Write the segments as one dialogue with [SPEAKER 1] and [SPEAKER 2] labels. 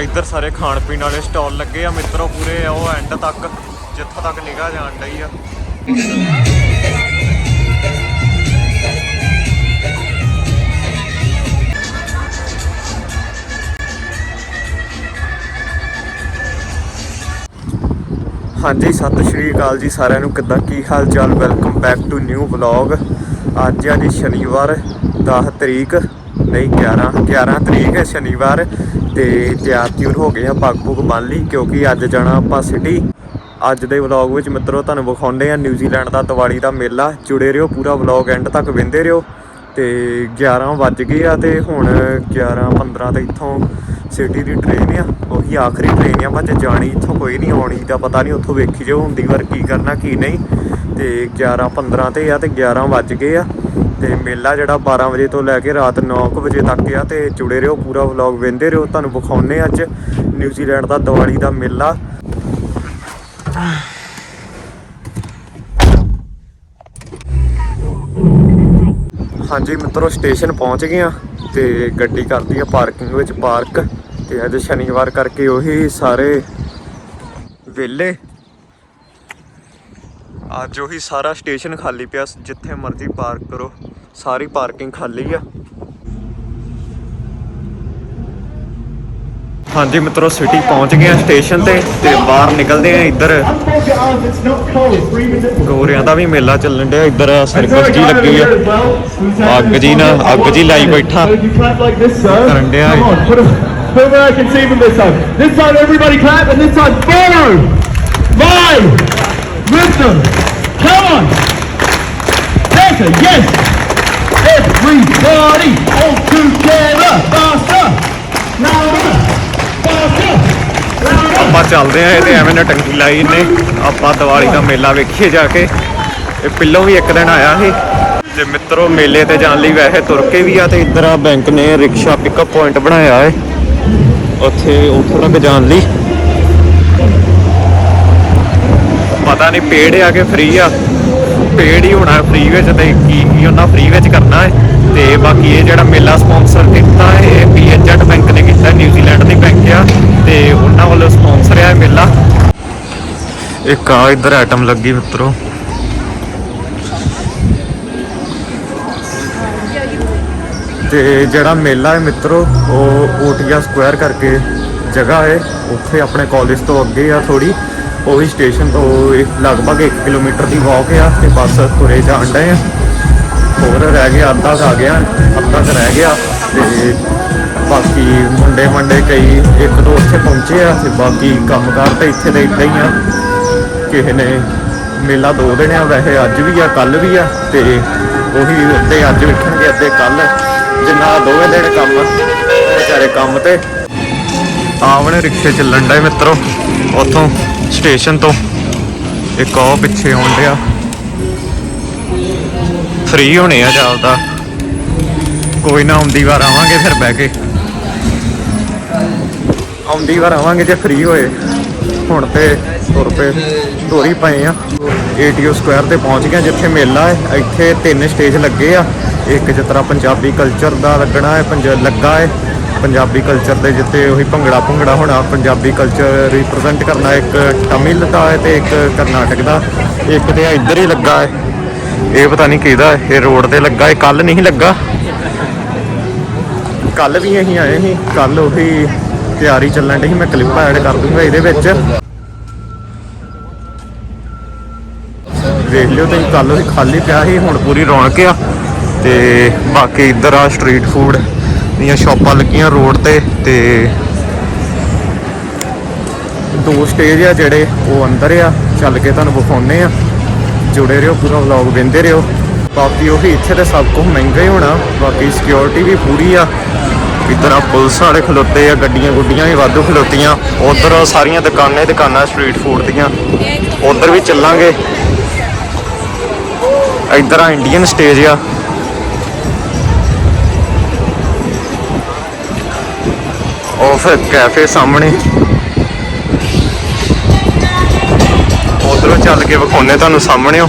[SPEAKER 1] ਇੱਧਰ ਸਾਰੇ ਖਾਣ ਪੀਣ ਵਾਲੇ ਸਟਾਲ ਲੱਗੇ ਆ ਮਿੱਤਰੋ ਪੂਰੇ ਉਹ ਐਂਡ ਤੱਕ ਜਿੱਥੋਂ ਤੱਕ ਨਿਗਾਹ ਜਾਣ ਡਈ ਆ। ਹਾਂਜੀ, ਸਤਿ ਸ਼੍ਰੀ ਅਕਾਲ ਜੀ ਸਾਰਿਆਂ ਨੂੰ। ਕਿੱਦਾਂ, ਕੀ ਹਾਲ ਚਾਲ? Welcome back to new vlog ਅੱਜ ਆ ਜੀ ਸ਼ਨੀਵਾਰ 10 ਤਰੀਕ, ਨਹੀਂ 11 11 ਤਰੀਕ ਹੈ ਸ਼ਨੀਵਾਰ। ਤੇ ਤਿਆਰ ਤਿਉਰ ਹੋ ਗਏ ਆ, ਪੱਗ ਪੁੱਗ ਬੰਨ ਲਈ, ਕਿਉਂਕਿ ਅੱਜ ਜਾਣਾ ਆਪਾਂ ਸਿਟੀ ਅੱਜ ਦੇ ਵਲੌਗ ਵਿੱਚ ਮਿੱਤਰੋ, ਤੁਹਾਨੂੰ ਵਿਖਾਉਂਦੇ ਆ ਨਿਊਜ਼ੀਲੈਂਡ ਦਾ ਦੀਵਾਲੀ ਦਾ ਮੇਲਾ। ਜੁੜੇ ਰਹੋ ਪੂਰਾ ਵਲੌਗ ਐਂਡ ਤੱਕ ਵੇਂਦੇ ਰਹੋ। ਤੇ 11 ਵੱਜ ਗਏ ਆ ਤੇ ਹੁਣ 11 15 ਤੇ ਇੱਥੋਂ ਸਿਟੀ ਦੀ ਟ੍ਰੇਨ ਆ, ਉਹੀ ਆਖਰੀ ਟ੍ਰੇਨ ਆ ਬੱਚ ਜਾਣੀ ਇੱਥੋਂ ਕੋਈ ਨਹੀਂ, ਆਉਣੀ ਦਾ ਪਤਾ ਨਹੀਂ ਉੱਥੋਂ ਵੇਖੀ ਜਾਓ ਹੁੰਦੀ ਵਾਰ ਕੀ ਕਰਨਾ, ਕੀ ਨਹੀਂ। ਤੇ 11 15 ਤੇ ਆ ਤੇ 11 ਵੱਜ ਗਏ ਆ। ਤੇ ਮੇਲਾ ਜਿਹੜਾ 12 ਵਜੇ ਤੋਂ ਲੈ ਕੇ ਰਾਤ 9 ਵਜੇ ਤੱਕ ਆ, ਤੇ ਜੁੜੇ ਰਹੋ, ਪੂਰਾ ਵਲੌਗ ਵੇਂਦੇ ਰਹੋ। ਤੁਹਾਨੂੰ ਵਿਖਾਉਨੇ ਅੱਜ ਨਿਊਜ਼ੀਲੈਂਡ ਦਾ ਦੀਵਾਲੀ ਦਾ ਮੇਲਾ। ਹਾਂਜੀ ਮਿੱਤਰੋ ਸਟੇਸ਼ਨ ਪਹੁੰਚ ਗਏ ਆ ਤੇ ਗੱਡੀ ਕਰਦੀ ਆ ਪਾਰਕਿੰਗ ਵਿੱਚ ਪਾਰਕ ਤੇ ਅੱਜ ਸ਼ਨੀਵਾਰ ਕਰਕੇ ਉਹੀ ਸਾਰੇ ਵਿਹਲੇ। ਅੱਜ ਉਹੀ ਸਾਰਾ ਸਟੇਸ਼ਨ ਖਾਲੀ ਪਿਆ, ਜਿੱਥੇ ਮਰਜ਼ੀ ਪਾਰਕ ਕਰੋ, ਸਾਰੀ ਪਾਰਕਿੰਗ ਖਾਲੀ ਆ। ਹਾਂਜੀ ਮਿੱਤਰੋ ਸਿਟੀ ਪਹੁੰਚ ਗਏ ਆ ਸਟੇਸ਼ਨ ਤੇ ਤੇ ਬਾਹਰ ਨਿਕਲਦੇ ਆ ਇੱਧਰ।
[SPEAKER 2] Hold
[SPEAKER 1] ਗੋਰਿਆਂ ਦਾ ਵੀ ਮੇਲਾ ਚੱਲਣ ਡਿਆ, ਇੱਧਰ ਸਰਕਸ ਜੀ ਲੱਗੀ ਆ। ਅੱਗ ਜੀ ਨਾ ਅੱਗ ਜੀ ਲਾਈ ਬੈਠਾ। ਕਰਨ ਡਿਆ
[SPEAKER 2] Come on, put a, put where I can see from this side. This side, everybody clap, and this side, four, five, lift them. Come on. Better, yes. Everybody, all together, faster, louder, faster, louder.
[SPEAKER 1] ਆਪਾਂ ਚੱਲਦੇ ਆ ਇਹ ਤੇ ਐਵੇਂ ਨਾ ਟੰਕੀ ਲਾਈ ਇਹਨੇ ਆਪਾਂ ਦੀਵਾਲੀ ਦਾ ਮੇਲਾ ਵੇਖੀਏ ਜਾ ਕੇ ਇਹ ਪਿੱਲੋਂ ਵੀ ਇੱਕ ਦਿਨ ਆਇਆ ਸੀ ਤੇ ਮਿੱਤਰੋ ਮੇਲੇ ਤੇ ਜਾਣ ਲਈ ਵੈਸੇ ਤੁਰ ਕੇ ਵੀ ਆ ਤੇ ਇੱਧਰ ਆ ਬੈਂਕ ਨੇ ਰਿਕਸ਼ਾ ਪਿਕਅਪ ਪੁਆਇੰਟ ਬਣਾਇਆ ਹੈ ਉੱਥੇ ਉੱਥੋਂ ਤੱਕ ਜਾਣ ਲਈ। ਪਤਾ ਨਹੀਂ ਪੇਡ ਆ ਕਿ ਫ੍ਰੀ ਆ। ਪੇਡ ਹੀ ਹੋਣਾ ਫ੍ਰੀ ਵਿੱਚ ਤੇ ਕੀ ਕੀ ਉਹਨਾਂ ਫ੍ਰੀ ਵਿੱਚ ਕਰਨਾ ਹੈ। ਤੇ ਬਾਕੀ ਇਹ ਜਿਹੜਾ ਮੇਲਾ ਸਪਾਂਸਰ ਕੀਤਾ ਹੈ ਇਹ ਪੀਐਨਜ਼ੈਡ ਬੈਂਕ ਨੇ ਕੀਤਾ ਨਿਊਜ਼ੀਲੈਂਡ ਦੀ ਬੈਂਕ ਆ। ਤੇ ਉਹਨਾਂ ਵੱਲੋਂ ਸਪਾਂਸਰ ਆ ਮੇਲਾ। ਇੱਕ ਆ ਇੱਧਰ ਆਈਟਮ ਲੱਗੀ ਮਿੱਤਰੋ। ਤੇ ਜਿਹੜਾ ਮੇਲਾ ਹੈ ਮਿੱਤਰੋ, ਉਹ ਓਟੀਆ ਸਕੁਆਇਰ ਕਰਕੇ ਜਗ੍ਹਾ ਹੈ। ਉੱਥੇ ਆਪਣੇ ਕਾਲਜ ਤੋਂ ਅੱਗੇ ਆ ਥੋੜੀ ਉਹੀ ਸਟੇਸ਼ਨ ਤੋਂ ਲਗਭਗ 1 ਕਿਲੋਮੀਟਰ ਦੀ ਵਾਕ ਆ ਤੇ ਬੱਸ ਤੁਰੇ ਜਾਣ ਡਏ ਆ। ਹੋਰ ਰਹਿ ਗਿਆ, ਅੱਧਾ ਕੁ ਆ ਗਿਆ, ਅੱਧਾ ਕੁ ਰਹਿ ਗਿਆ ਤੇ ਬਾਕੀ ਮੁੰਡੇ ਮੰਡੇ ਕਈ ਇੱਕ ਦੋ ਉੱਥੇ ਪਹੁੰਚੇ ਆ ਤੇ ਬਾਕੀ ਕੰਮਕਾਰ ਤਾਂ ਇੱਥੇ ਦੇ ਇੱਥੇ ਹੀ ਆ। ਕਿਸੇ ਨੇ ਮੇਲਾ ਦੋ ਦਿਨ ਆ, ਵੈਸੇ ਅੱਜ ਵੀ ਆ ਕੱਲ ਵੀ ਆ ਤੇ ਉਹੀ ਅੱਧੇ ਅੱਜ ਵੇਖਣਗੇ, ਅੱਧੇ ਕੱਲ ਜਿੰਨਾ ਦੋਵੇਂ ਦਿਨ ਕੰਮ ਵਿਚਾਰੇ ਕੰਮ ਤੇ। ਆਵਣੇ ਰਿਕਸ਼ੇ ਚੱਲਣ ਡਏ ਮਿੱਤਰੋ, ਉਥੋਂ ਸਟੇਸ਼ਨ ਤੋਂ। ਇੱਕ ਉਹ ਪਿੱਛੇ ਆਉਣ ਡਿਆ। ਫ੍ਰੀ ਹੋਣੇ ਆ ਚੱਲਦਾ ਕੋਈ ਨਾ, ਆਉਂਦੀ ਵਾਰ ਆਵਾਂਗੇ ਫਿਰ ਬਹਿ ਕੇ। ਆਉਂਦੀ ਵਾਰ ਆਵਾਂਗੇ ਜੇ ਫ੍ਰੀ ਹੋਏ। ਹੁਣ ਤੇ ਤੁਰ ਪਏ ਤੁਰ ਪਏ ਆ। ਏਟੀਓ ਸਕੁਆਇਰ ਤੇ ਪਹੁੰਚ ਗਏ ਜਿੱਥੇ ਮੇਲਾ ਹੈ, ਇੱਥੇ ਤਿੰਨ ਸਟੇਜ ਲੱਗੇ ਆ। ਇੱਕ ਜਿਸ ਤਰ੍ਹਾਂ ਪੰਜਾਬੀ ਕਲਚਰ ਦਾ ਲੱਗਣਾ ਹੈ, ਪੰਜ ਲੱਗਾ ਹੈ। ਪੰਜਾਬੀ ਕਲਚਰ ਦੇ ਜਿੱਥੇ ਉਹੀ ਭੰਗੜਾ ਭੰਗੜਾ ਹੋਣਾ, ਪੰਜਾਬੀ ਕਲਚਰ ਰਿਪਰੈਜ਼ੈਂਟ ਕਰਨਾ ਇੱਕ ਤਮਿਲ ਦਾ ਹੈ ਤੇ ਇੱਕ ਕਰਨਾਟਕ ਦਾ। ਇੱਕ ਤੇ ਇੱਧਰ ਹੀ ਲੱਗਾ ਹੈ। ਇਹ ਪਤਾ ਨਹੀਂ ਕਿਹਦਾ ਇਹ ਰੋਡ ਤੇ ਲੱਗਾ ਹੈ ਕੱਲ ਨਹੀਂ ਲੱਗਾ। ਕੱਲ ਵੀ ਅਸੀਂ ਆਏ ਸੀ ਕੱਲ ਉਹੀ ਤਿਆਰੀ ਚੱਲਣ ਡਈ ਸੀ, ਮੈਂ ਕਲਿੱਪ ਐਡ ਕਰ ਦੂੰਗਾ ਇਹਦੇ ਵਿੱਚ। ਵੇਖ ਲਿਓ ਤੁਸੀਂ ਕੱਲ ਉਹੀ ਖਾਲੀ ਪਿਆ ਸੀ, ਹੁਣ ਪੂਰੀ ਰੌਣਕ ਆ। ਤੇ ਬਾਕੀ ਇੱਧਰ ਆ ਸਟਰੀਟ ਫੂਡ ਦੀਆਂ ਸ਼ਾਪਾਂ ਲੱਗੀਆਂ ਰੋਡ ਤੇ ਤੇ ਦੋ ਸਟੇਜ ਆ ਜਿਹੜੇ ਉਹ ਅੰਦਰ ਆ। ਚੱਲ ਕੇ ਤੁਹਾਨੂੰ ਵਿਖਾਉਨੇ ਆ। ਜੁੜੇ ਰਹੋ, ਪੂਰਾ ਵਲੌਗ ਵੇਂਦੇ ਰਹੋ। ਬਾਕੀ ਉਹੀ ਇੱਥੇ ਤੇ ਸਭ ਕੁਝ ਮਹਿੰਗਾ ਹੀ ਹੋਣਾ। ਬਾਕੀ ਸਿਕਿਉਰਿਟੀ ਵੀ ਪੂਰੀ ਆ। ਇੱਧਰ ਆ ਪੁਲਿਸ ਵਾਲੇ ਖਲੋਤੇ ਆ, ਗੱਡੀਆਂ ਗੁੱਡੀਆਂ ਵੀ ਵਾਧੂ ਖਲੋਤੀਆਂ। ਉਧਰ ਸਾਰੀਆਂ ਦੁਕਾਨਾਂ ਦੁਕਾਨਾਂ ਸਟਰੀਟ ਫੂਡ ਦੀਆਂ। ਉਧਰ ਵੀ ਚੱਲਾਂਗੇ। ਇੱਧਰ ਆ ਇੰਡੀਅਨ ਸਟੇਜ ਆ। ਫਿਰ ਕੈਫੇ ਸਾਹਮਣੇ। ਉਧਰੋਂ ਚੱਲ ਕੇ ਵਿਖਾਉਨੇ ਤੁਹਾਨੂੰ ਸਾਹਮਣੇਓ।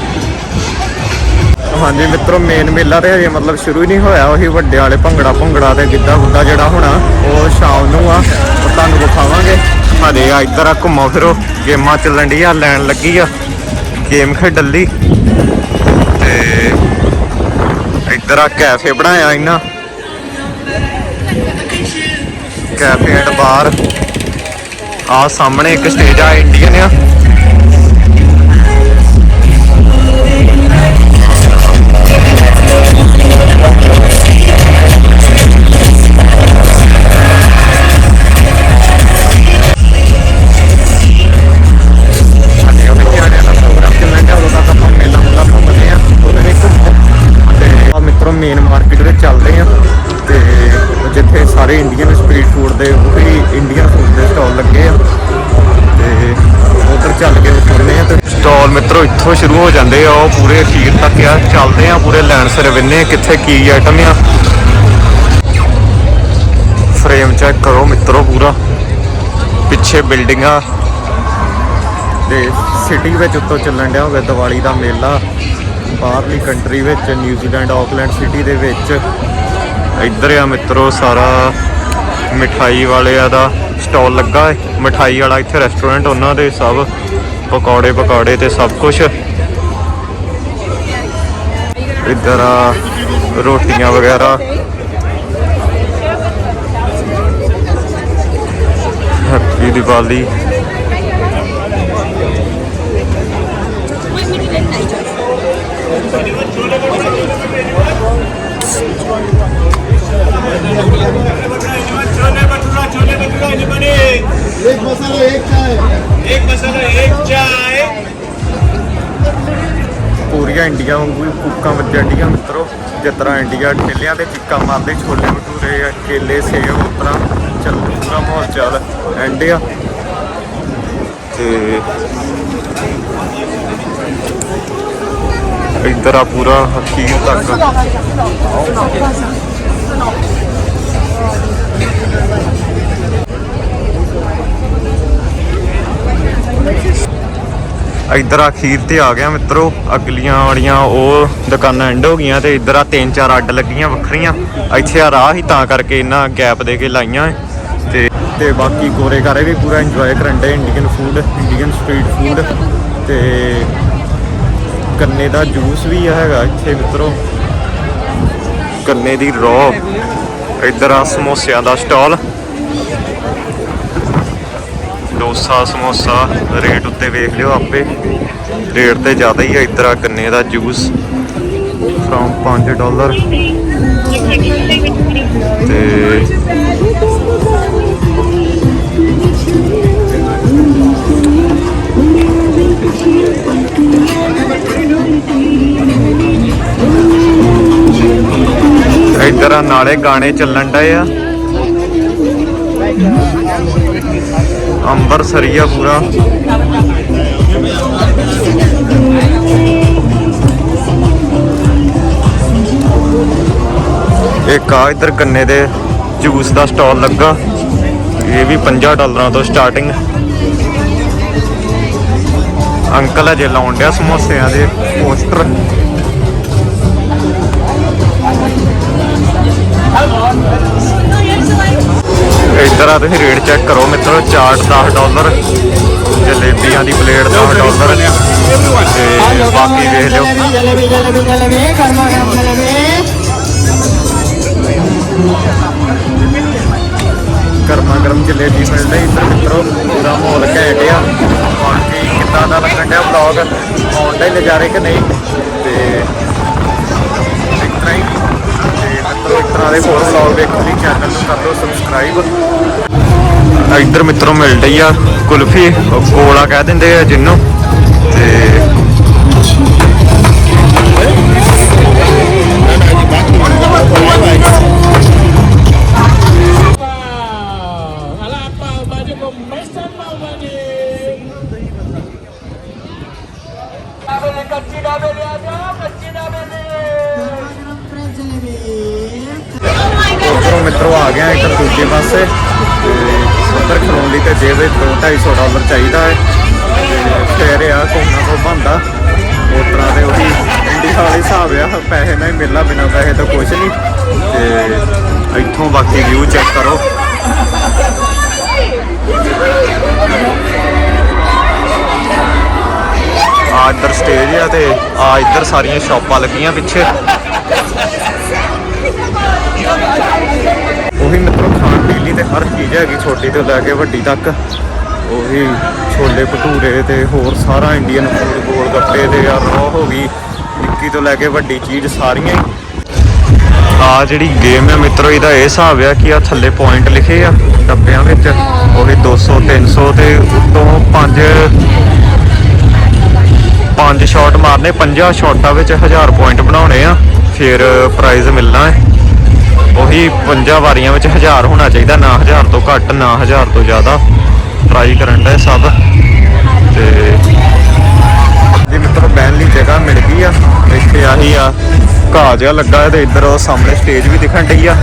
[SPEAKER 1] ਹਾਂਜੀ ਮਿੱਤਰੋ ਮੇਨ ਮੇਲਾ ਤੇ ਹਜੇ ਮਤਲਬ ਸ਼ੁਰੂ ਹੀ ਨਹੀਂ ਹੋਇਆ। ਉਹੀ ਵੱਡੇ ਵਾਲੇ ਭੰਗੜਾ ਭੰਗੜਾ ਤੇ ਗਿੱਧਾ ਗੁੱਦਾ ਜਿਹੜਾ ਹੋਣਾ ਉਹ ਸ਼ਾਮ ਨੂੰ ਆ। ਉਹ ਤੁਹਾਨੂੰ ਵਿਖਾਵਾਂਗੇ। ਹਜੇ ਆ ਇੱਧਰ ਆ ਘੁੰਮੋ ਫਿਰੋ। ਗੇਮਾਂ ਚੱਲਣ ਡੀਆਂ ਲੈਣ ਲੱਗੀ ਆ। ਗੇਮ ਖੇਡਣ ਲਈ। ਤੇ ਇੱਧਰ ਆ ਕੈਫੇ ਬਣਾਇਆ ਇਹਨਾਂ। ਕੈਫੇ ਐਂਡ ਬਾਰ ਆ ਸਾਹਮਣੇ ਇੱਕ ਸਟੇਜ ਆ ਇੰਡੀਅਨ ਆ। ਮੇਲਾ ਘੁੰਮਦੇ ਆ ਉਹਦੇ ਮੇਨ ਮਾਰਕੀਟ ਦੇ ਚੱਲਦੇ ਆ। ਜਿੱਥੇ ਸਾਰੇ ਇੰਡੀਅਨ ਸਟਰੀਟ ਫੂਡ ਦੇ ਉਹੀ ਇੰਡੀਅਨ ਫੂਡ ਦੇ ਸਟਾਲ ਲੱਗੇ ਆ। ਤੇ ਉਧਰ ਚੱਲ ਕੇ ਵਿਖਾਉਂਦੇ ਆ ਤੇ ਸਟਾਲ ਮਿੱਤਰੋ ਇੱਥੋਂ ਸ਼ੁਰੂ ਹੋ ਜਾਂਦੇ ਆ। ਉਹ ਪੂਰੇ ਅਖੀਰ ਤੱਕ ਆ। ਚੱਲਦੇ ਆ ਪੂਰੇ ਲਾਈਨ ਸਿਰ ਵਿੰਨੇ। ਕਿੱਥੇ ਕੀ ਆਈਟਮ ਆ? ਫਰੇਮ ਚੈੱਕ ਕਰੋ ਮਿੱਤਰੋ ਪੂਰਾ। ਪਿੱਛੇ ਬਿਲਡਿੰਗਾਂ ਤੇ ਸਿਟੀ ਵਿੱਚ ਉੱਤੋਂ ਚੱਲਣ ਡਿਆ ਹੋਵੇ ਦੀਵਾਲੀ ਦਾ ਮੇਲਾ। ਬਾਹਰਲੀ ਕੰਟਰੀ ਵਿੱਚ ਨਿਊਜ਼ੀਲੈਂਡ ਆਕਲੈਂਡ ਸਿਟੀ ਦੇ ਵਿੱਚ। ਇੱਧਰ ਆ ਮਿੱਤਰੋ, ਸਾਰਾ ਮਿਠਾਈ ਵਾਲਿਆਂ ਦਾ ਸਟਾਲ ਲੱਗਾ ਹੈ ਮਿਠਾਈ ਵਾਲਾ ਇੱਥੇ ਰੈਸਟੋਰੈਂਟ ਉਹਨਾਂ ਦੇ ਸਭ, ਪਕੌੜੇ ਪਕੌੜੇ ਤੇ ਸਭ ਕੁਝ ਇੱਧਰ ਆ ਰੋਟੀਆਂ ਵਗੈਰਾ। ਹੈਪੀ ਦੀਵਾਲੀ।
[SPEAKER 3] एक मसाला एक चाय
[SPEAKER 4] एक मसाला एक चाय
[SPEAKER 1] ਪੂਰੀਆਂ ਇੰਡੀਆ ਵਾਂਗੂ ਹੀ ਕੂਕਾਂ ਵੱਜਣ ਡੀਆਂ ਮਿੱਤਰੋ ਜਿਸ ਤਰ੍ਹਾਂ ਇੰਡੀਆ ਠੇਲਿਆਂ ਤੇ ਚੀਕਾਂ ਮਾਰਦੇ ਛੋਲੇ ਭਟੂਰੇ ਆ ਕੇਲੇ ਸੇਬ ਉਸ ਤਰ੍ਹਾਂ ਚੱਲ ਪੂਰਾ ਮਾਹੌਲ ਚੱਲ ਐਂਡ ਆ ਤੇ ਇੱਧਰ ਆ ਪੂਰਾ ਅਖੀਰ ਤੱਕ ਇੱਧਰ ਅਖੀਰ ਤੇ ਆ ਗਿਆ ਮਿੱਤਰੋ। ਅਗਲੀਆਂ ਵਾਲੀਆਂ ਉਹ ਦੁਕਾਨਾਂ ਐਂਡ ਹੋ ਗਈਆਂ ਤੇ ਇੱਧਰ ਆ ਤਿੰਨ ਚਾਰ ਅੱਡ ਲੱਗੀਆਂ ਵੱਖਰੀਆਂ। ਇੱਥੇ ਆ ਰਾਹ ਹੀ ਤਾਂ ਕਰਕੇ ਇਹਨਾਂ ਗੈਪ ਦੇ ਕੇ ਲਾਈਆਂ ਏ। ਤੇ ਤੇ ਬਾਕੀ ਗੋਰੇ ਗਾਰੇ ਵੀ ਪੂਰਾ ਇੰਜੋਏ ਕਰਨ ਦੇ Indian food Indian street food ਤੇ ਕੰਨੇ ਦਾ ਜੂਸ ਵੀ ਹੈਗਾ ਇੱਥੇ ਮਿੱਤਰੋ। ਕੰਨੇ ਦੀ ਰੋ ਇੱਧਰ ਆ ਸਮੋਸਿਆਂ ਦਾ ਸਟਾਲ। ਡੋਸਾ, ਸਮੋਸਾ, ਰੇਟ ਉੱਤੇ ਵੇਖ ਲਿਓ ਆਪੇ। ਰੇਟ ਤੇ ਜ਼ਿਆਦਾ ਹੀ ਹੈ ਇੱਧਰ ਗੰਨੇ ਦਾ ਜੂਸ। From 5 dollar. ਤੇ ਇੱਧਰ ਨਾਲੇ ਗਾਣੇ ਚੱਲਣ ਡਏ ਆ। ਅੰਬਰ ਸਰੀਆ ਪੂਰਾ। ਇੱਕ ਆ ਇੱਧਰ ਗੰਨੇ ਦੇ ਜੂਸ ਦਾ ਸਟਾਲ ਲੱਗਾ। ਇਹ ਵੀ 50 ਡਾਲਰਾਂ ਤੋਂ ਸਟਾਰਟਿੰਗ। ਅੰਕਲ ਅਜੇ ਲਾਉਣ ਡਿਆ ਸਮੋਸਿਆਂ ਦੇ ਪੋਸਟਰ। ਇੱਧਰ ਜਰਾ ਤੁਸੀਂ ਰੇਟ ਚੈੱਕ ਕਰੋ ਮਿੱਤਰੋ ਚਾਟ 10 ਡਾਲਰ ਜਲੇਬੀਆਂ ਦੀ ਪਲੇਟ 10 ਡਾਲਰ। ਤੇ ਬਾਕੀ ਵੇਖ ਲਿਓ।
[SPEAKER 3] ਜਲੇਬੀ ਜਲੇਬੀ ਜਲੇਬੀ ਕਰਮਾ ਕਰਮ ਜਲੇਬੀ।
[SPEAKER 1] ਕਰਮਾ ਕਰਮ ਜਲੇਬੀ ਮਿਲਦਾ ਇੱਧਰ ਮਿੱਤਰੋ ਪੂਰਾ ਮਾਹੌਲ ਘੈਂਟ ਆ ਬਾਕੀ ਕਿੱਦਾਂ ਦਾ ਲੱਗਣ ਡਿਆ ਵਲੌਗ ਆਉਣ ਦੇ ਨਜ਼ਾਰੇ ਕਿ ਨਹੀਂ? ਤੇ ਇੱਕ ਤਰ੍ਹਾਂ ਹੀ। ਇੱਕ ਤਰ੍ਹਾਂ ਦੇ ਹੋਰ ਵਲੌਗ ਵੇਖਣ ਲਈ ਚੈਨਲ ਨੂੰ ਕਰ ਸਬਸਕ੍ਰਾਈਬ ਇੱਧਰ ਮਿੱਤਰੋਂ ਮਿਲ ਰਹੀ ਆ ਕੁਲਫੀ ਗੋਲਾ ਕਹਿ ਦਿੰਦੇ ਆ ਜਿੰਨੂੰ ਤੇ ਮਿੱਤਰੋ ਮਿੱਤਰੋ ਆ ਗਿਆ ਇੱਕ ਦੂਜੇ ਪਾਸੇ ਤੇ ਉੱਧਰ ਖਲੋਣ ਲਈ ਤੇ ਜੇਬ ਵਿੱਚ 2-250 ਡਾਲਰ ਚਾਹੀਦਾ ਹੈ, ਤੇ ਫਿਰ ਆ ਕੋਨਾ ਕੋ ਬੰਦਾ ਉਸ ਤਰ੍ਹਾਂ ਦੇ ਉਹੀ ਇੰਡੀਆ ਵਾਲੇ ਹਿਸਾਬ ਆ, ਪੈਸੇ ਨਾਲ ਹੀ ਮਿਲਣਾ ਬਿਨਾਂ ਪੈਸੇ ਤਾਂ ਕੁਝ ਨਹੀਂ। ਤੇ ਇੱਥੋਂ ਬਾਕੀ ਵਿਊ ਚੈੱਕ ਕਰੋ। ਆ ਇੱਧਰ ਸਟੇਜ ਆ ਤੇ ਆ ਇੱਧਰ ਸਾਰੀਆਂ ਸ਼ਾਪਾਂ ਲੱਗੀਆਂ ਪਿੱਛੇ। ਉਹੀ ਮਿੱਤਰੋ ਹਰ ਚੀਜ਼ ਹੈਗੀ ਛੋਟੀ ਤੋਂ ਲੈ ਕੇ ਵੱਡੀ ਤੱਕ। ਉਹੀ ਛੋਲੇ ਭਟੂਰੇ ਤੇ ਹੋਰ ਸਾਰਾ ਇੰਡੀਅਨ ਫੂਡ ਗੋਲ ਗੱਪੇ ਤੇ ਯਾਰ ਉਹ ਹੋ ਗਈ। ਨਿੱਕੀ ਤੋਂ ਲੈ ਕੇ ਵੱਡੀ ਚੀਜ਼ ਸਾਰੀਆਂ ਹੀ। ਆ ਜਿਹੜੀ ਗੇਮ ਹੈ ਮਿੱਤਰੋ, ਇਹਦਾ ਇਹ ਹਿਸਾਬ ਆ ਕਿ ਆ ਥੱਲੇ ਪੁਆਇੰਟ ਲਿਖੇ ਆ ਡੱਬਿਆਂ ਵਿੱਚ। ਉਹੀ 200 300 ਤੇ ਉੱਤੋਂ 5 ਪੰਜ ਸ਼ਾਟ ਮਾਰਨੇ 50 ਸ਼ਾਟਾਂ ਵਿੱਚ 1000 ਪੁਆਇੰਟ ਬਣਾਉਣੇ ਆ। ਫਿਰ ਪ੍ਰਾਈਜ਼ ਮਿਲਣਾ ਹੈ। ਉਹੀ 50 ਵਾਰੀਆਂ ਵਿੱਚ 1000 ਹੋਣਾ ਚਾਹੀਦਾ, ਨਾ 1000 ਤੋਂ ਘੱਟ, ਨਾ 1000 ਤੋਂ ਜ਼ਿਆਦਾ। ਟਰਾਈ ਕਰਨ ਦਾ ਸਭ। ਤੇ ਜੀ ਮਿੱਤਰੋ, ਬਹਿਣ ਲਈ ਜਗ੍ਹਾ ਮਿਲ ਗਈ ਆ। ਇੱਥੇ ਆਹੀ ਆ, ਘਾਹ ਜਿਹਾ ਲੱਗਾ ਤੇ ਇੱਧਰ ਉਹ ਸਾਹਮਣੇ ਸਟੇਜ ਵੀ ਦਿਖਣ ਡਈ ਆ।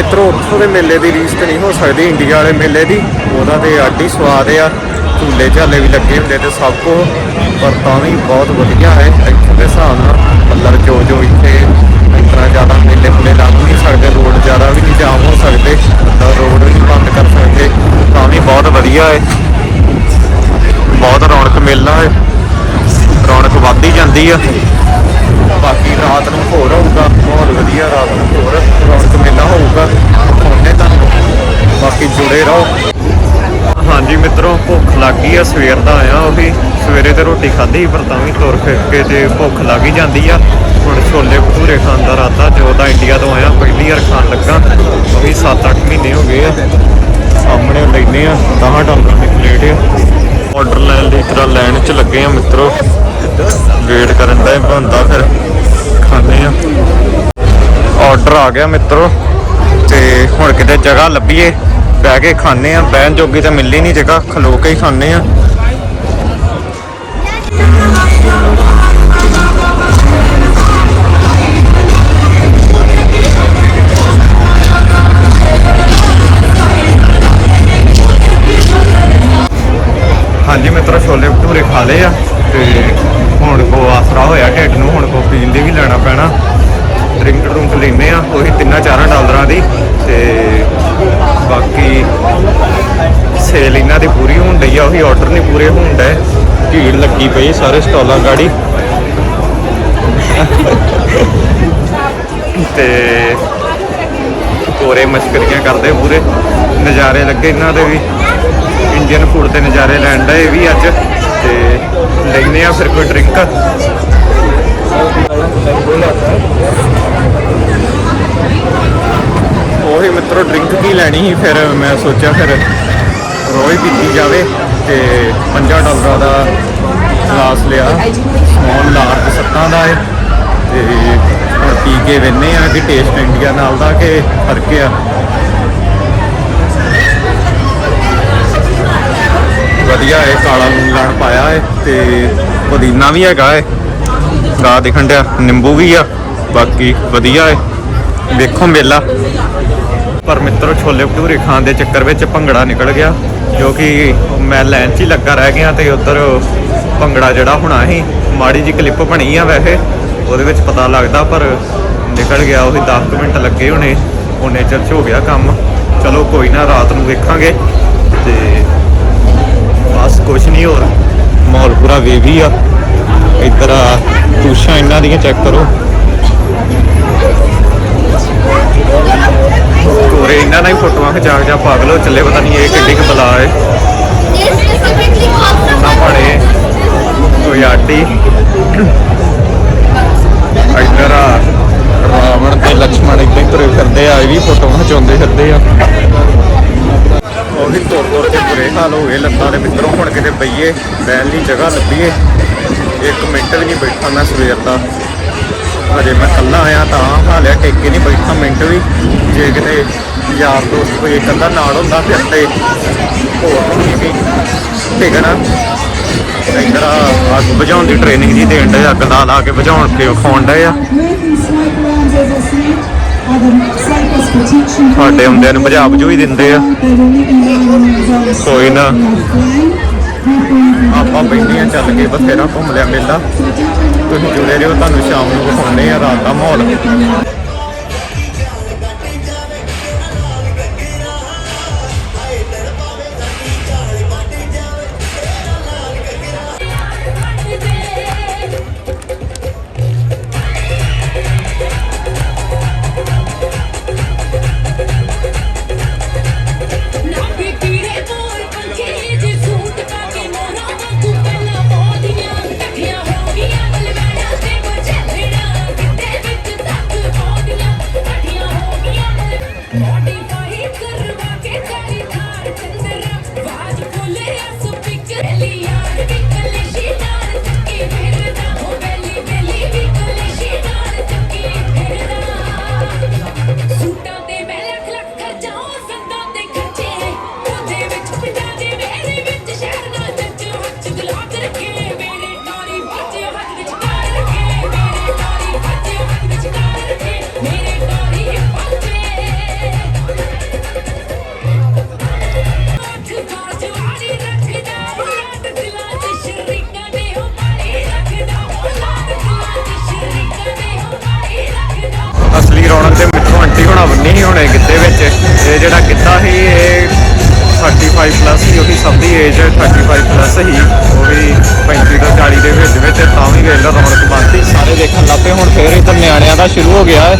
[SPEAKER 1] ਮਿੱਤਰੋ, ਉੱਥੋਂ ਦੇ ਮੇਲੇ ਦੀ ਰੀਸ ਤੇ ਨਹੀਂ ਹੋ ਸਕਦੀ, ਇੰਡੀਆ ਵਾਲੇ ਮੇਲੇ ਦੀ। ਉਹਦਾ ਤੇ ਅੱਡ ਹੀ ਸਵਾਦ ਆ। ਝੂਲੇ ਝਾਲੇ ਵੀ ਲੱਗੇ ਹੁੰਦੇ ਤੇ ਸਭ ਕੁਝ ਪਰ ਤਾਂ ਵੀ ਬਹੁਤ ਵਧੀਆ ਹੈ। ਇੱਥੇ ਦੇ ਹਿਸਾਬ ਨਾਲ ਮਤਲਬ ਜੋ ਜੋ ਇੱਥੇ ਇਸ ਤਰ੍ਹਾਂ ਜ਼ਿਆਦਾ ਮੇਲੇ ਮੁਲੇ ਲੱਗ ਨਹੀਂ ਸਕਦੇ, ਰੋਡ ਜ਼ਿਆਦਾ ਵੀ ਨਹੀਂ ਜਾਮ ਹੋ ਸਕਦੇ ਮਤਲਬ ਰੋਡ ਵੀ ਬੰਦ ਕਰ ਸਕਦੇ, ਤਾਂ ਵੀ ਬਹੁਤ ਵਧੀਆ ਹੈ। ਬਹੁਤ ਰੌਣਕ ਮੇਲਾ ਹੈ। ਰੌਣਕ ਵੱਧਦੀ ਜਾਂਦੀ ਆ। ਬਾਕੀ ਰਾਤ ਨੂੰ ਹੋਰ ਹੋਊਗਾ ਬਹੁਤ ਵਧੀਆ, ਰਾਤ ਨੂੰ ਹੋਰ ਰੌਣਕ ਮੇਲਾ ਹੋਊਗਾ ਉਹਨੇ ਤੁਹਾਨੂੰ। ਬਾਕੀ ਜੁੜੇ ਰਹੋ। ਹਾਂਜੀ ਮਿੱਤਰੋ, ਭੁੱਖ ਲੱਗ ਗਈ ਆ, ਸਵੇਰ ਦਾ ਆਇਆ ਉਹੀ ਸਵੇਰੇ ਤੇ ਰੋਟੀ ਖਾਧੀ, ਪਰ ਤਾਂ ਵੀ ਤੁਰ ਫਿਰ ਕੇ ਤੇ ਭੁੱਖ ਲੱਗ ਹੀ ਜਾਂਦੀ ਆ। ਹੁਣ ਛੋਲੇ ਭਟੂਰੇ ਖਾਣ ਦਾ ਰਾਤਾ ਜੋ ਦਾ ਇੰਡੀਆ ਤੋਂ ਆਇਆ, ਪਹਿਲੀ ਵਾਰ ਖਾਣ ਲੱਗਾ। ਉਹੀ 7-8 ਮਹੀਨੇ ਹੋ ਗਏ ਆ। ਸਾਹਮਣੇ ਲੈਨੇ ਆ 10 ਡਾਲਰ ਦੀ ਪਲੇਟ ਆ। ਆਰਡਰ ਲੈਣ ਲਈ ਤਰ੍ਹਾਂ ਲੈਣ 'ਚ ਲੱਗੇ ਆ ਮਿੱਤਰੋ। ਵੇਟ ਕਰਨ ਦਾ ਹੀ ਬਣਦਾ ਫਿਰ। ਆਰਡਰ ਆ ਗਿਆ ਮਿੱਤਰੋ। ਤੇ ਹੁਣ ਕਿਤੇ ਜਗ੍ਹਾ ਲੱਭੀਏ, ਬਹਿ ਕੇ ਖਾਣੇ ਆ ਬਹਿਣ ਜੋਗੀ ਤਾਂ ਮਿਲਣੀ ਨਹੀਂ ਜਗ੍ਹਾ, ਖਲੋ ਕੇ ਹੀ ਖਾਣੇ ਆ ਹਾਂਜੀ ਮਿੱਤਰੋ, ਛੋਲੇ ਭਟੂਰੇ ਖਾ ਲਏ ਆ ਤੇ ਹੁਣ ਕੋ ਆਸਰਾ ਹੋਇਆ ਢਿੱਡ ਨੂੰ, ਹੁਣ ਕੋ ਪੀਣ ਦੀ ਵੀ ਲੈਣਾ ਪੈਣਾ। ਡਰਿੰਕ ਡਰੂੰਕ ਲੈਨੇ ਆ ਉਹੀ ਤਿੰਨਾਂ ਚਾਰਾਂ ਡਾਲਰਾਂ ਦੀ ਤੇ ਬਾਕੀ ਸੇਲ ਇਹਨਾਂ ਦੀ ਪੂਰੀ ਹੋਣ ਡਈ ਆ ਉਹੀ ਆਰਡਰ ਨਹੀਂ ਪੂਰੇ ਹੋਣ ਡਏ। ਭੀੜ ਲੱਗੀ ਪਈ ਸਾਰੇ ਸਟਾਲਾਂ ਗਾੜੀ। ਤੇ ਕੋਰੇ ਮਸ਼ਕਰੀਆਂ ਕਰਦੇ ਪੂਰੇ ਨਜ਼ਾਰੇ ਲੱਗੇ ਇਹਨਾਂ ਦੇ ਵੀ। ਇੰਡੀਅਨ ਫੂਡ ਦੇ ਨਜ਼ਾਰੇ ਲੈਣ ਦਾ ਇਹ ਵੀ ਅੱਜ ਤੇ ਲੈਨੇ ਆ ਫਿਰ ਕੋਈ ਡਰਿੰਕ ਉਹੀ ਮਿੱਤਰੋ ਡਰਿੰਕ ਕੀ ਲੈਣੀ ਸੀ? ਫਿਰ ਮੈਂ ਸੋਚਿਆ ਫਿਰ ਰੋਈ ਪੀਤੀ ਜਾਵੇ ਤੇ 50 ਡਾਲਰਾਂ ਦਾ ਗਲਾਸ ਲਿਆ। ਸਮੌਲ ਲਾਰਜ ਸੱਤਾਂ ਦਾ ਹੈ। ਤੇ ਹੁਣ ਪੀ ਕੇ ਵੇਨੇ ਆ ਕਿ ਟੇਸਟ ਇੰਡੀਆ ਨਾਲ ਦਾ ਕਿ ਫ਼ਰਕ ਆ। ਵਧੀਆ ਹੈ, ਕਾਲਾ ਲੂਣ ਲਾਣ ਪਾਇਆ ਹੈ ਤੇ ਪੁਦੀਨਾ ਵੀ ਹੈਗਾ ਹੈ। ਗਾ ਦਿਖਣ ਡਿਆ। ਨਿੰਬੂ ਵੀ ਆ, ਬਾਕੀ ਵਧੀਆ ਏ। ਦੇਖੋ ਮੇਲਾ। ਪਰ ਮਿੱਤਰੋ, ਛੋਲੇ ਭਟੂਰੇ ਖਾਣ ਦੇ ਚੱਕਰ ਵਿੱਚ ਭੰਗੜਾ ਨਿਕਲ ਗਿਆ, ਜੋ ਕਿ ਮੈਂ ਲਾਈਨ 'ਚ ਹੀ ਲੱਗਾ ਰਹਿ ਗਿਆ ਤੇ ਉੱਧਰ ਭੰਗੜਾ ਜਿਹੜਾ ਹੋਣਾ ਸੀ, ਮਾੜੀ ਜੀ ਕਲਿੱਪ ਬਣੀ ਆ ਵੈਸੇ, ਉਹਦੇ ਵਿੱਚ ਪਤਾ ਲੱਗਦਾ, ਪਰ ਨਿਕਲ ਗਿਆ ਉਹੀ 10 ਮਿੰਟ ਲੱਗੇ ਹੋਣੇ, ਉਹਨੇ ਚਿਰ 'ਚ ਹੋ ਗਿਆ ਕੰਮ। ਚਲੋ, ਕੋਈ ਨਾ, ਰਾਤ ਨੂੰ ਵੇਖਾਂਗੇ। ਤੇ ਬਸ ਕੁਛ ਨਹੀਂ ਹੋਰ, ਮਾਹੌਲ ਪੂਰਾ ਵੇਵੀ ਆ। ਇੱਧਰ ਟੂਸ਼ਾਂ ਇਹਨਾਂ ਦੀਆਂ ਚੈੱਕ ਕਰੋ। ਕੋਰੇ ਇਹਨਾਂ ਨਾਲ ਫੋਟੋਆਂ ਖਿਚਾ ਕੇ ਪਾਗਲੋ ਚੱਲੇ ਪਤਾ ਨਹੀਂ ਇਹ ਕਿੱਡੀ ਕੁ ਬਲਾ
[SPEAKER 5] ਹੈ
[SPEAKER 1] ਨਾ ਇੱਧਰ ਰਾਵਣ ਤੇ ਲਕਸ਼ਮਣ ਇੱਦਾਂ ਹੀ ਤੁਰੇ ਫਿਰਦੇ ਆ, ਇਹ ਵੀ ਫੋਟੋਆਂ ਖਿਚਾਉਂਦੇ ਫਿਰਦੇ ਆ। ਉਹ ਵੀ ਤੋੜ ਤੋੜ ਕੇ ਬੁਰੇ ਹਾਲ ਹੋ ਲੱਤਾਂ ਦੇ ਮਿੱਤਰੋਂ ਹੁਣ ਕਿਤੇ ਪਈਏ ਬੈਣ ਦੀ ਜਗ੍ਹਾ ਲੱਭੀਏ। ਇੱਕ ਮਿੰਟ ਵੀ ਨਹੀਂ ਬੈਠਾ ਮੈਂ ਸਵੇਰ ਦਾ। ਹਜੇ ਮੈਂ ਇਕੱਲਾ ਆਇਆ ਤਾਂ ਹਾਲਿਆ ਟੇਕੇ ਨਹੀਂ ਬੈਠਾ, ਮਿੰਟ ਵੀ। ਜੇ ਕਿਤੇ ਯਾਰ ਦੋਸਤ ਕੋਈ ਇੱਕ ਨਾਲ ਹੁੰਦਾ ਫਿਰ ਤੇ ਹੋਰ ਨਹੀਂ ਸੀ ਠੀਕ ਹੈ ਨਾ ਅੱਗ ਬੁਝਾਉਣ ਦੀ ਟ੍ਰੇਨਿੰਗ ਜੀ ਦੇਣ ਦੇ ਅੱਗ ਲਾ ਲਾ ਕੇ ਬੁਝਾਉਣ ਕੇ ਵਿਖਾਉਣ ਡਏ ਆ। ਸਾਡੇ ਹੁੰਦਿਆਂ ਨੂੰ ਬੁਝਾ ਬੁਝੂ ਹੀ ਦਿੰਦੇ ਆ। ਕੋਈ ਨਾ। ਆਪਾਂ ਬੈਠੀਆਂ ਚੱਲ ਕੇ ਬਥੇਰਾ ਘੁੰਮ ਲਿਆ ਮੇਲਾ। ਤੁਸੀਂ ਜੁੜੇ ਰਹੋ, ਤੁਹਾਨੂੰ ਸ਼ਾਮ ਨੂੰ ਵਿਖਾਉਂਦੇ ਆ ਰਾਤ ਦਾ ਮਾਹੌਲ। ਮਿੱਠੂ ਆਂਟੀ ਹੋਣਾ ਬੰਨੀ ਸੀ ਹੁਣੇ ਗਿੱਧੇ ਵਿੱਚ। ਇਹ ਜਿਹੜਾ ਗਿੱਧਾ ਸੀ, ਇਹ 35 ਪਲੱਸ ਸੀ ਉਹਦੀ ਸਭ ਦੀ ਏਜ 35 ਪਲੱਸ ਸੀ ਉਹ ਵੀ 35 ਤੋਂ 40 ਦੇ ਵਿੱਚ ਵਿੱਚ, ਤਾਂ ਵੀ ਵੇਖ ਲਓ ਰੌਣਕ ਬੰਦੀ ਸਾਰੇ ਦੇਖਣ ਲੱਪੇ ਹੁਣ ਫੇਰ ਇੱਧਰ ਨਿਆਣਿਆਂ ਦਾ ਸ਼ੁਰੂ ਹੋ ਗਿਆ ਹੈ।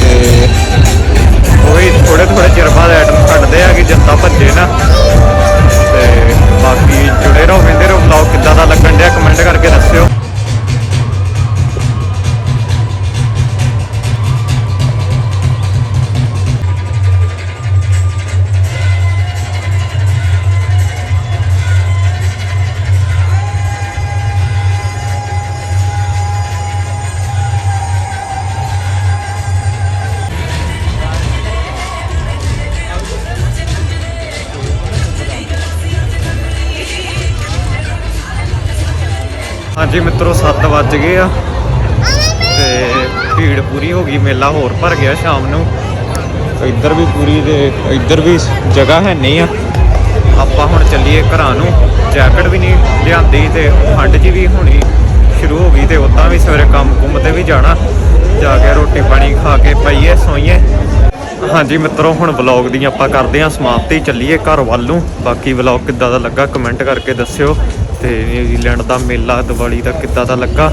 [SPEAKER 1] ਤੇ ਉਹ ਵੀ ਥੋੜੇ ਥੋੜੇ ਚਿਰ ਬਾਅਦ ਐਟਮ ਕੱਢਦੇ ਆ ਕਿ ਜਨਤਾ ਭੱਜੇ ਨਾ। ਤੇ ਬਾਕੀ ਜੁੜੇ ਰਹੋ ਕਹਿੰਦੇ ਰਹੋ ਵਲੌਗ ਕਿੱਦਾਂ ਦਾ ਲੱਗਣ ਡਿਆ ਕਮੈਂਟ ਕਰਕੇ ਦੱਸਿਓ। ਹਾਂਜੀ ਮਿੱਤਰੋ 7 ਵੱਜ ਗਏ ਆ ਤੇ ਭੀੜ ਪੂਰੀ ਹੋ ਗਈ, ਮੇਲਾ ਹੋਰ ਭਰ ਗਿਆ ਸ਼ਾਮ ਨੂੰ। ਇੱਧਰ ਵੀ ਪੂਰੀ ਤੇ ਇੱਧਰ ਵੀ ਜਗ੍ਹਾ ਹੈ ਨਹੀਂ ਆ। ਆਪਾਂ ਹੁਣ ਚੱਲੀਏ ਘਰਾਂ ਨੂੰ। ਜੈਕਟ ਵੀ ਨਹੀਂ ਲਿਆਂਦੀ ਤੇ ਠੰਡ ਜੀ ਵੀ ਹੋਣੀ ਸ਼ੁਰੂ ਹੋ ਗਈ ਤੇ ਉਦਾਂ ਵੀ ਸਵੇਰੇ ਕੰਮ ਕੁੰਮ ਤੇ ਵੀ ਜਾਣਾ। ਜਾ ਕੇ ਰੋਟੀ ਪਾਣੀ ਖਾ ਕੇ ਪਈਏ, ਸੋਈਏ। ਹਾਂਜੀ ਮਿੱਤਰੋ, ਹੁਣ ਵਲੌਗ ਦੀ ਆਪਾਂ ਕਰਦੇ ਹਾਂ ਸਮਾਪਤੀ। ਚੱਲੀਏ ਘਰ ਵੱਲ ਨੂੰ। ਬਾਕੀ ਵਲੌਗ ਕਿੱਦਾਂ ਦਾ ਲੱਗਾ, ਕਮੈਂਟ ਕਰਕੇ ਦੱਸਿਓ। ਤੇ ਨਿਊਜ਼ੀਲੈਂਡ ਦਾ ਮੇਲਾ ਦੀਵਾਲੀ ਦਾ ਕਿੱਦਾਂ ਦਾ ਲੱਗਾ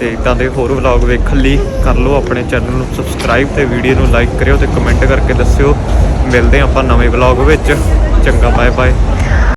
[SPEAKER 1] ਤੇ ਇਦਾਂ ਦੇ ਹੋਰ ਵਲੌਗ ਵੇਖਣ ਲਈ ਕਰ ਲਓ ਆਪਣੇ ਚੈਨਲ ਨੂੰ ਸਬਸਕ੍ਰਾਈਬ ਤੇ ਵੀਡੀਓ ਨੂੰ ਲਾਈਕ ਕਰਿਓ ਤੇ ਕਮੈਂਟ ਕਰਕੇ ਦੱਸਿਓ। ਮਿਲਦੇ ਹਾਂ ਆਪਾਂ ਨਵੇਂ ਵਲੌਗ ਵਿੱਚ। ਚੰਗਾ ਬਾਏ ਬਾਏ